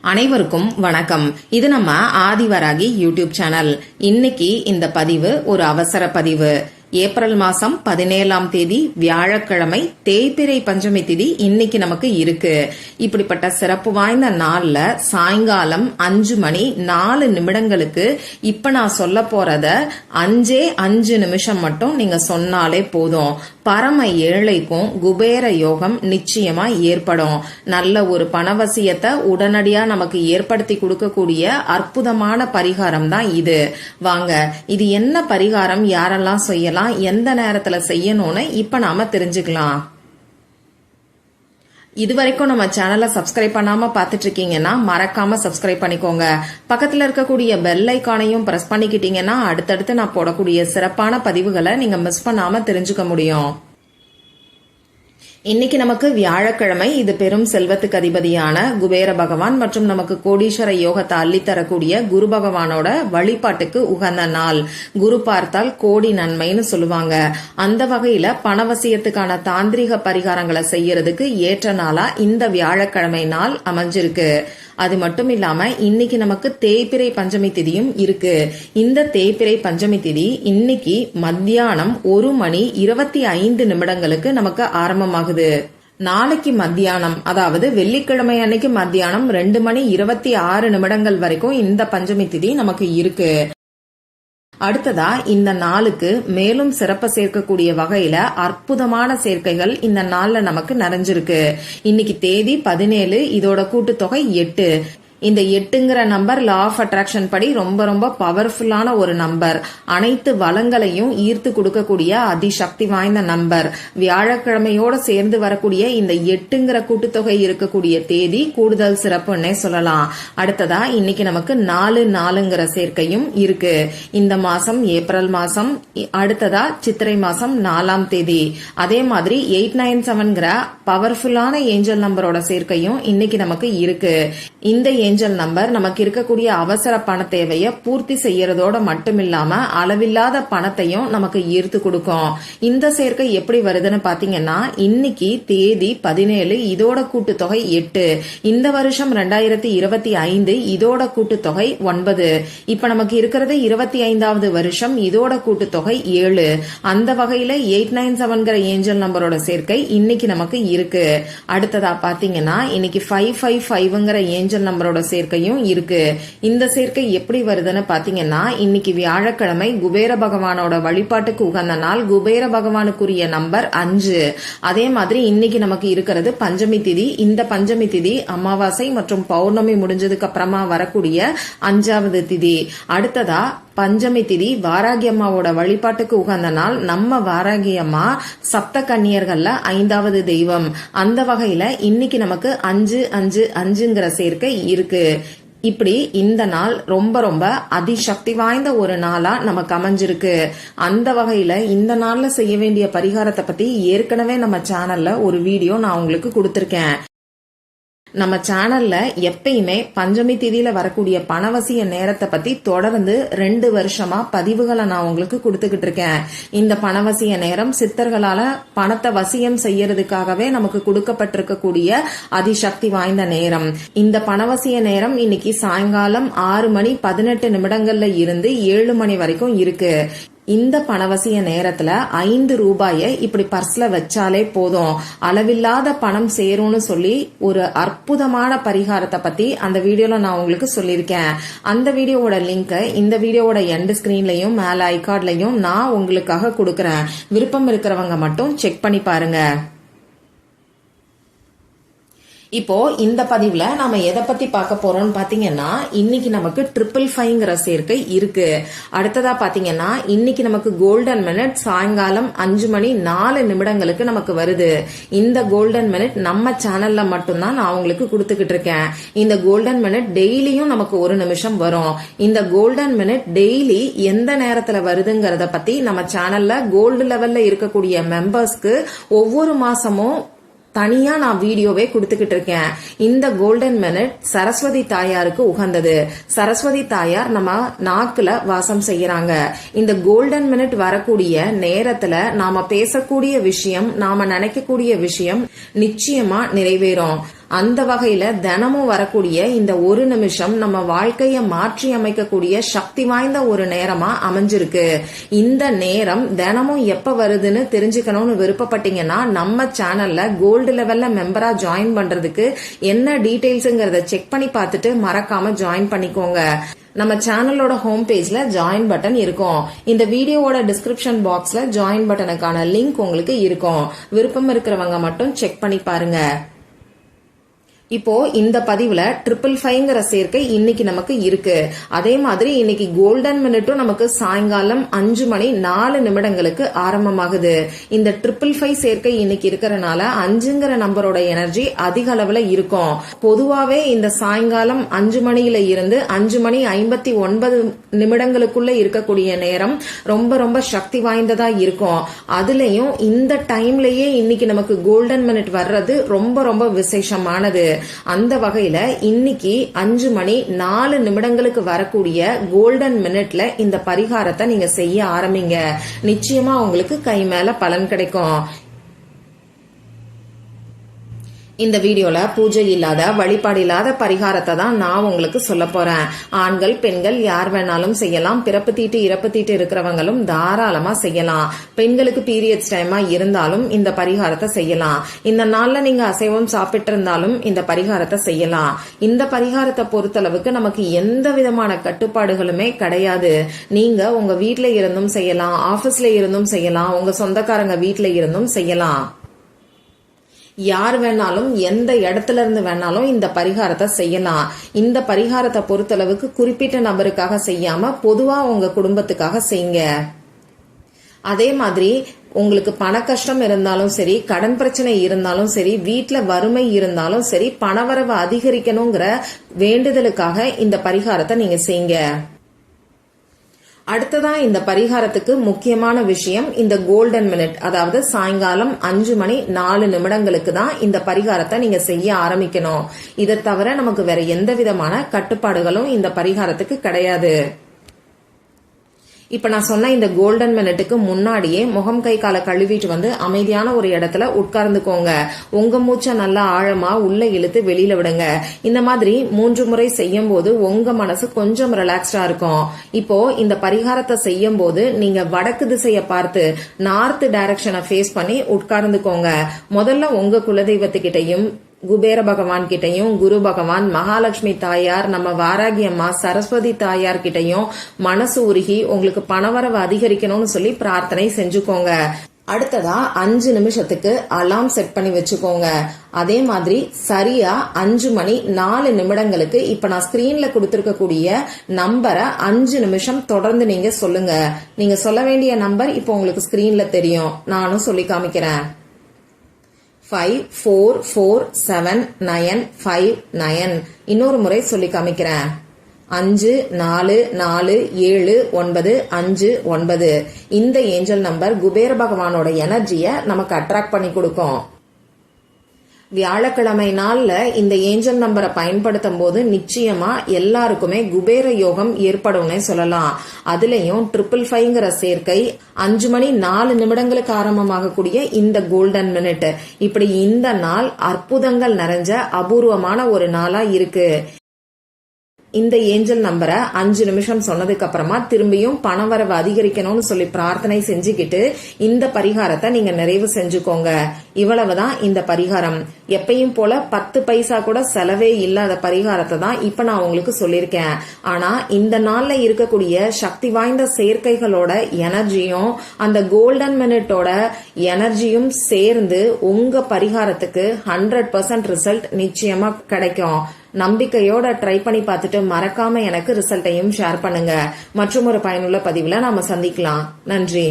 அனைவருக்கும் வணக்கம். இது நம்ம ஆதிவராகி யூடியூப் சேனல். இன்னைக்கு இந்த பதிவு ஒரு அவசர பதிவு. ஏப்ரல் மாசம் பதினேழாம் தேதி வியாழக்கிழமை தேய்பிரை பஞ்சமி திதி இன்னைக்கு நமக்கு இருக்கு. இப்படிப்பட்ட சிறப்பு வாய்ந்த நாள்ல சாயங்காலம் அஞ்சு மணி நாலு நிமிடங்களுக்கு இப்ப நான் சொல்ல போறத அஞ்சே அஞ்சு நிமிஷம் மட்டும் நீங்க சொன்னாலே போதும். பரம ஏழைக்கும் குபேர யோகம் நிச்சயமா ஏற்படும். நல்ல ஒரு பணவசியத்தை உடனடியா நமக்கு ஏற்படுத்தி கொடுக்கக்கூடிய அற்புதமான பரிகாரம் தான் இது. வாங்க இது என்ன பரிகாரம்? யாரெல்லாம் செய்யலாம்? எந்த நேரத்துல செய்யணும்னு இப்ப நாம தெரிஞ்சுக்கலாம். இது வரைக்கும் நம்ம சேனலை சப்ஸ்கிரைப் பண்ணாம பார்த்துட்டு இருக்கீங்கன்னா மறக்காம சப்ஸ்கிரைப் பண்ணிக்கோங்க. பக்கத்துல இருக்கக்கூடிய பெல் ஐக்கானையும் பிரஸ் பண்ணிக்கிட்டீங்கன்னா அடுத்தடுத்து நான் போடக்கூடிய சிறப்பான பதிவுகளை நீங்க மிஸ் பண்ணாம தெரிஞ்சுக்க முடியும். இன்னைக்கு நமக்கு வியாழக்கிழமை. இது பெரும் செல்வத்துக்கு அதிபதியான குபேர பகவான் மற்றும் நமக்கு கோடீஸ்வர யோகத்தை அள்ளித்தரக்கூடிய குரு பகவானோட வழிபாட்டுக்கு உகந்த நாள். குரு பார்த்தால் கோடி நன்மைன்னு சொல்லுவாங்க. அந்த வகையில பணவசியத்துக்கான தாந்திரிக பரிகாரங்களை செய்யறதுக்கு ஏற்ற நாளா இந்த வியாழக்கிழமை நாள் அமைஞ்சிருக்கு. அது மட்டும் இல்லாம இன்னைக்கு நமக்கு தேய்பிரை பஞ்சமி திதியும் இருக்கு. இந்த தேய்பிரை பஞ்சமி திதி இன்னைக்கு மத்தியானம் ஒரு மணி இருபத்தி ஐந்து நிமிடங்களுக்கு நமக்கு ஆரம்பமாகுது. நாளைக்கு மத்தியானம் அதாவது வெள்ளிக்கிழமை அன்னைக்கு மத்தியானம் ரெண்டு மணி இருபத்தி ஆறு நிமிடங்கள் வரைக்கும் இந்த பஞ்சமி திதி நமக்கு இருக்கு. அடுத்ததா இந்த நாளுக்கு மேலும் சிறப்ப சேர்க்கக்கூடிய வகையில அற்புதமான சேர்க்கைகள் இந்த நாள்ல நமக்கு நிறைஞ்சிருக்கு. இன்னைக்கு தேதி பதினேழு இதோட கூட்டுத்தொகை எட்டு. இந்த எட்டுங்கிற நம்பர் லா ஆஃப் அட்ராக்ஷன் படி ரொம்ப ரொம்ப பவர்ஃபுல்லான ஒரு நம்பர். அனைத்து வளங்களையும் ஈர்த்து கொடுக்கக்கூடிய அதிசக்தி வாய்ந்த நம்பர். வியாழக்கிழமையோட சேர்ந்து வரக்கூடிய இந்த எட்டுங்கிற கூட்டுத்தொகை இருக்கக்கூடிய தேதி கூடுதல் சிறப்புன்னே சொல்லலாம். அடுத்ததா இன்னைக்கு நமக்கு நாலு நாலுங்கிற சேர்க்கையும் இருக்கு. இந்த மாசம் ஏப்ரல் மாசம் அடுத்ததா சித்திரை மாசம் நாலாம் தேதி. அதே மாதிரி எயிட் நைன் செவன்கிற பவர்ஃபுல்லான ஏஞ்சல் நம்பரோட சேர்க்கையும் இன்னைக்கு நமக்கு இருக்கு. இந்த ஏஞ்சல் நம்பர் நமக்கு இருக்கக்கூடிய அவசர பண தேவையை பூர்த்தி செய்யறதோட மட்டும் இல்லாம அளவில்லாத பணத்தையும் நமக்கு ஈர்த்து கொடுக்கும். இந்த சேர்க்கை எப்படி வருதுன்னு பாத்தீங்கன்னா இன்னைக்கு தேதி பதினேழு இதோட கூட்டுத்தொகை எட்டு. இந்த வருஷம் ரெண்டாயிரத்தி இருபத்தி ஐந்து இதோட கூட்டுத்தொகை ஒன்பது. இப்ப நமக்கு இருக்கிறது இருபத்தி ஐந்தாவது வருஷம் இதோட கூட்டுத்தொகை ஏழு. அந்த வகையில எயிட் நைன் செவன்கிற ஏஞ்சல் நம்பரோட சேர்க்கை இன்னைக்கு நமக்கு இருக்கு. அடுத்ததா பாத்தீங்கன்னா இன்னைக்கு ஃபைவ் ஃபைவ் ஃபைவ்ங்கிற ஏஞ்சல் நம்பரோட சேர்க்கையும் இருக்கு. இந்த சேர்க்கை எப்படி வருதுன்னு பாத்தீங்கன்னா இன்னைக்கு வியாழக்கிழமை குபேர பகவானோட வழிபாட்டுக்கு உகந்த நாள் குபேர பகவானுக்குரிய நம்பர் அஞ்சு. அதே மாதிரி இன்னைக்கு நமக்கு இருக்கிறது பஞ்சமி திதி. இந்த பஞ்சமி திதி அமாவாசை மற்றும் பௌர்ணமி முடிஞ்சதுக்கு அப்புறமா வரக்கூடிய அஞ்சாவது திதி. அடுத்ததா பஞ்சமி திதி வாராகி அம்மாவோட வழிபாட்டுக்கு உகந்த நாள். நம்ம வாராகி அம்மா சப்த கன்னியர்கள்ல ஐந்தாவது தெய்வம். அந்த வகையில இன்னைக்கு நமக்கு அஞ்சு அஞ்சு அஞ்சுங்கிற சேர்க்கை இருக்கு. இப்படி இந்த நாள் ரொம்ப ரொம்ப அதிசக்தி வாய்ந்த ஒரு நாளா நமக்கு அமைஞ்சிருக்கு. அந்த வகையில இந்த நாள்ல செய்ய வேண்டிய பரிகாரத்தை பத்தி ஏற்கனவே நம்ம சேனல்ல ஒரு வீடியோ நான் உங்களுக்கு கொடுத்திருக்கேன். நம்ம சேனல்ல எப்பயுமே பஞ்சமி திதியில வரக்கூடிய பணவசிய நேரத்தை பத்தி தொடர்ந்து ரெண்டு வருஷமா பதிவுகளை நான் உங்களுக்கு கொடுத்துக்கிட்டு இருக்கேன். இந்த பணவசிய நேரம் சித்தர்களால பணத்தை வசியம் செய்யறதுக்காகவே நமக்கு கொடுக்கப்பட்டிருக்கக்கூடிய அதிசக்தி வாய்ந்த நேரம். இந்த பணவசிய நேரம் இன்னைக்கு சாயங்காலம் ஆறு மணி பதினெட்டு நிமிடங்கள்ல இருந்து ஏழு மணி வரைக்கும் இருக்கு. இந்த பணவசிய நேரத்துல ஐந்து ரூபாயை இப்படி பர்ஸ்ல வச்சாலே போதும். அளவில்லாத பணம் சேரும்னு சொல்லி ஒரு அற்புதமான பரிகாரத்தை பத்தி அந்த வீடியோல நான் உங்களுக்கு சொல்லியிருக்கேன். அந்த வீடியோவோட லிங்க் இந்த வீடியோவோட எண்ட் ஸ்கிரீன்லயும் மேல ஐகார்ட்லயும் நான் உங்களுக்காக கொடுக்கறேன். விருப்பம் இருக்கிறவங்க மட்டும் செக் பண்ணி பாருங்க. இப்போ இந்த பதிவுல நாம எதை பத்தி பார்க்க போறோம்னு பாத்தீங்கன்னா இன்னைக்கு நமக்கு ட்ரிபிள் ஃபைவ்ங்கிற சேர்க்கை இருக்கு. அடுத்ததா பாத்தீங்கன்னா இன்னைக்கு நமக்கு கோல்டன் மினிட் சாயங்காலம் அஞ்சு மணி நாலு நிமிடங்களுக்கு நமக்கு வருது. இந்த கோல்டன் மினிட் நம்ம சேனல்ல மட்டும்தான் நான் உங்களுக்கு கொடுத்துக்கிட்டு இருக்கேன். இந்த கோல்டன் மினிட் டெய்லியும் நமக்கு ஒரு நிமிஷம் வரும். இந்த கோல்டன் மினிட் டெய்லி எந்த நேரத்துல வருதுங்கிறத பத்தி நம்ம சேனல்ல கோல்டு லெவல்ல இருக்கக்கூடிய மெம்பர்ஸ்க்கு ஒவ்வொரு மாசமும் தனியா நான் வீடியோவே கொடுத்துக்கிட்டு இருக்கேன் இந்த கோல்டன் மினிட் சரஸ்வதி தாயாருக்கு உகந்தது. சரஸ்வதி தாயார் நம்ம நாக்குல வாசம் செய்யறாங்க. இந்த கோல்டன் மினிட் வரக்கூடிய நேரத்துல நாம பேசக்கூடிய விஷயம் நாம நினைக்கக்கூடிய விஷயம் நிச்சயமா நிறைவேறும். அந்த வகையில தினமும் வரக்கூடிய இந்த ஒரு நிமிஷம் நம்ம வாழ்க்கைய மாற்றி அமைக்கக்கூடிய சக்தி வாய்ந்த ஒரு நேரமா அமைஞ்சிருக்கு. இந்த நேரம் தினமும் எப்ப வருதுன்னு தெரிஞ்சுக்கணும்னு விருப்பப்பட்டீங்கன்னா நம்ம சேனல்ல கோல்டு லெவல்ல மெம்பரா ஜாயின் பண்றதுக்கு என்ன டீடைல்ஸ்ங்கிறத செக் பண்ணி பார்த்துட்டு மறக்காம ஜாயின் பண்ணிக்கோங்க. நம்ம சேனலோட ஹோம் பேஜ்ல ஜாயின் பட்டன் இருக்கும். இந்த வீடியோவோட டிஸ்கிரிப்ஷன் பாக்ஸ்ல ஜாயின் பட்டனுக்கான லிங்க் உங்களுக்கு இருக்கும். விருப்பம் இருக்கிறவங்க மட்டும் செக் பண்ணி பாருங்க. இப்போ இந்த பதிவுல ட்ரிபிள் ஃபைவ்ங்கிற சேர்க்கை இன்னைக்கு நமக்கு இருக்கு. அதே மாதிரி இன்னைக்கு கோல்டன் மினிட்டும் நமக்கு சாயங்காலம் அஞ்சு மணி நாலு நிமிடங்களுக்கு ஆரம்பமாகுது. இந்த ட்ரிபிள் ஃபைவ் சேர்க்கை இன்னைக்கு இருக்கிறனால அஞ்சுங்கிற நம்பரோட எனர்ஜி அதிக அளவுல இருக்கும். பொதுவாவே இந்த சாயங்காலம் அஞ்சு மணியில இருந்து அஞ்சு மணி ஐம்பத்தி ஒன்பது நிமிடங்களுக்குள்ள இருக்கக்கூடிய நேரம் ரொம்ப ரொம்ப சக்தி வாய்ந்ததா இருக்கும். அதுலயும் இந்த டைம்லயே இன்னைக்கு நமக்கு கோல்டன் மினிட் வர்றது ரொம்ப ரொம்ப விசேஷமானது. அந்த வகையில இன்னைக்கு அஞ்சு மணி நாலு நிமிடங்களுக்கு வரக்கூடிய கோல்டன் மினிட்ல இந்த பரிகாரத்தை நீங்க செய்ய ஆரம்பிங்க. நிச்சயமா உங்களுக்கு கை மேல பலன் கிடைக்கும். இந்த வீடியோல பூஜை இல்லாத வழிபாடு இல்லாத பரிகாரத்தை தான் நான் உங்களுக்கு சொல்ல போறேன். ஆண்கள் பெண்கள் யார் வேணாலும் செய்யலாம். பிறப்பு தீட்டு இறப்பு தீட்டு இருக்கிறவங்களும் தாராளமா செய்யலாம். பெண்களுக்கு பீரியட்ஸ் டைமா இருந்தாலும் இந்த பரிகாரத்தை செய்யலாம். இந்த நாள்ல நீங்க அசைவம் சாப்பிட்டு இருந்தாலும் இந்த பரிகாரத்தை செய்யலாம். இந்த பரிகாரத்தை பொறுத்தளவுக்கு நமக்கு எந்த விதமான கட்டுப்பாடுகளுமே கிடையாது. நீங்க உங்க வீட்டில் இருந்தும் செய்யலாம் ஆபீஸ்ல இருந்தும் செய்யலாம் உங்க சொந்தக்காரங்க வீட்டில் இருந்தும் செய்யலாம். யார் வேணாலும் எந்த இடத்துல இருந்து வேணாலும் இந்த பரிகாரத்தை செய்யலாம். இந்த பரிகாரத்தை பொறுத்தளவுக்கு குறிப்பிட்ட நபருக்காக செய்யாம பொதுவா உங்க குடும்பத்துக்காக செய்யுங்க. அதே மாதிரி உங்களுக்கு பண கஷ்டம் இருந்தாலும் சரி கடன் பிரச்சனை இருந்தாலும் சரி வீட்டில் வறுமை இருந்தாலும் சரி பணவரவை அதிகரிக்கணுங்கிற வேண்டுதலுக்காக இந்த பரிகாரத்தை நீங்க செய்யுங்க. அடுத்ததா இந்த பரிகாரத்துக்கு முக்கியமான விஷயம் இந்த கோல்டன் மினிட் அதாவது சாயங்காலம் அஞ்சு மணி நாலு நிமிடங்களுக்கு தான் இந்த பரிகாரத்தை நீங்க செய்ய ஆரம்பிக்கணும். இதை தவிர நமக்கு வேற எந்த விதமான கட்டுப்பாடுகளும் இந்த பரிகாரத்துக்கு கிடையாது. இப்ப நான் சொன்ன இந்த கோல்டன் மினிட்டுக்கு முன்னாடியே முகம் கை காலை கழுவிட்டு வந்து அமைதியான ஒரு இடத்துல உட்கார்ந்துக்கோங்க. உங்க மூச்சை நல்லா ஆழமா உள்ள இழுத்து வெளியில விடுங்க. இந்த மாதிரி மூன்று முறை செய்யும் போது உங்க மனசு கொஞ்சம் ரிலாக்ஸ்டா இருக்கும். இப்போ இந்த பரிகாரத்தை செய்யும் போது நீங்க வடக்கு திசையை பார்த்து நார்த் டைரக்ஷனை ஃபேஸ் பண்ணி உட்கார்ந்துக்கோங்க. முதல்ல உங்க குலதெய்வத்துக்கிட்டையும் குபேர பகவான் கிட்டையும் குரு பகவான் மகாலட்சுமி தாயார் நம்ம வாராகி அம்மா சரஸ்வதி தாயார் கிட்டையும் மனசு உருகி உங்களுக்கு பணவரவு அதிகரிக்கணும்னு சொல்லி பிரார்த்தனை செஞ்சுக்கோங்க. அடுத்ததா அஞ்சு நிமிஷத்துக்கு அலாம் செட் பண்ணி வச்சுக்கோங்க. அதே மாதிரி சரியா அஞ்சு மணி நாலு நிமிடங்களுக்கு இப்ப நான் ஸ்கிரீன்ல கொடுத்திருக்கக்கூடிய நம்பரை அஞ்சு நிமிஷம் தொடர்ந்து நீங்க சொல்லுங்க. நீங்க சொல்ல வேண்டிய நம்பர் இப்போ உங்களுக்கு ஸ்கிரீன்ல தெரியும். நானும் சொல்லி காமிக்கிறேன். Five four four seven nine five nine இன்னொரு முறை சொல்லி காமிக்கிறேன். அஞ்சு நாலு நாலு ஏழு ஒன்பது அஞ்சு ஒன்பது. இந்த ஏஞ்சல் நம்பர் குபேர பகவானோட எனர்ஜியை நமக்கு அட்ராக்ட் பண்ணி கொடுக்கும். வியாழக்கிழமை நாள்ல இந்த ஏஞ்சல் நம்பரை பயன்படுத்தும் போது நிச்சயமா எல்லாருக்குமே குபேர யோகம் ஏற்படும்னே சொல்லலாம். அதுலயும் ட்ரிபிள் ஃபைவ்ங்கிற சேர்க்கை அஞ்சு மணி நாலு நிமிடங்களுக்கு ஆரம்பமாகக்கூடிய இந்த கோல்டன் மினிட் இப்படி இந்த நாள் அற்புதங்கள் நிறைஞ்ச அபூர்வமான ஒரு நாளா இருக்கு. இந்த ஏஞ்சல் நம்பரை அஞ்சு நிமிஷம் சொன்னதுக்கு அப்புறமா திரும்பியும் பணவரவு அதிகரிக்கணும்னு சொல்லி பிரார்த்தனை செஞ்சுக்கிட்டு இந்த பரிகாரத்தை நீங்க நிறைவு செஞ்சுக்கோங்க. இவ்வளவுதான் இந்த பரிகாரம். எப்பயும் போல பத்து பைசா கூட செலவே இல்லாத பரிகாரத்தை தான் இப்ப நான் உங்களுக்கு சொல்லியிருக்கேன். ஆனா இந்த நாள்ல இருக்கக்கூடிய சக்தி வாய்ந்த சேர்க்கைகளோட எனர்ஜியும் அந்த கோல்டன் மினிட்டோட எனர்ஜியும் சேர்ந்து உங்க பரிகாரத்துக்கு ஹண்ட்ரட் பர்சன்ட் ரிசல்ட் நிச்சயமா கிடைக்கும். நம்பிக்கையோட ட்ரை பண்ணி பார்த்துட்டு மறக்காம எனக்கு ரிசல்ட்டையும் ஷேர் பண்ணுங்க. மற்றும் ஒரு பயனுள்ள பதிவுல நாம சந்திக்கலாம். நன்றி.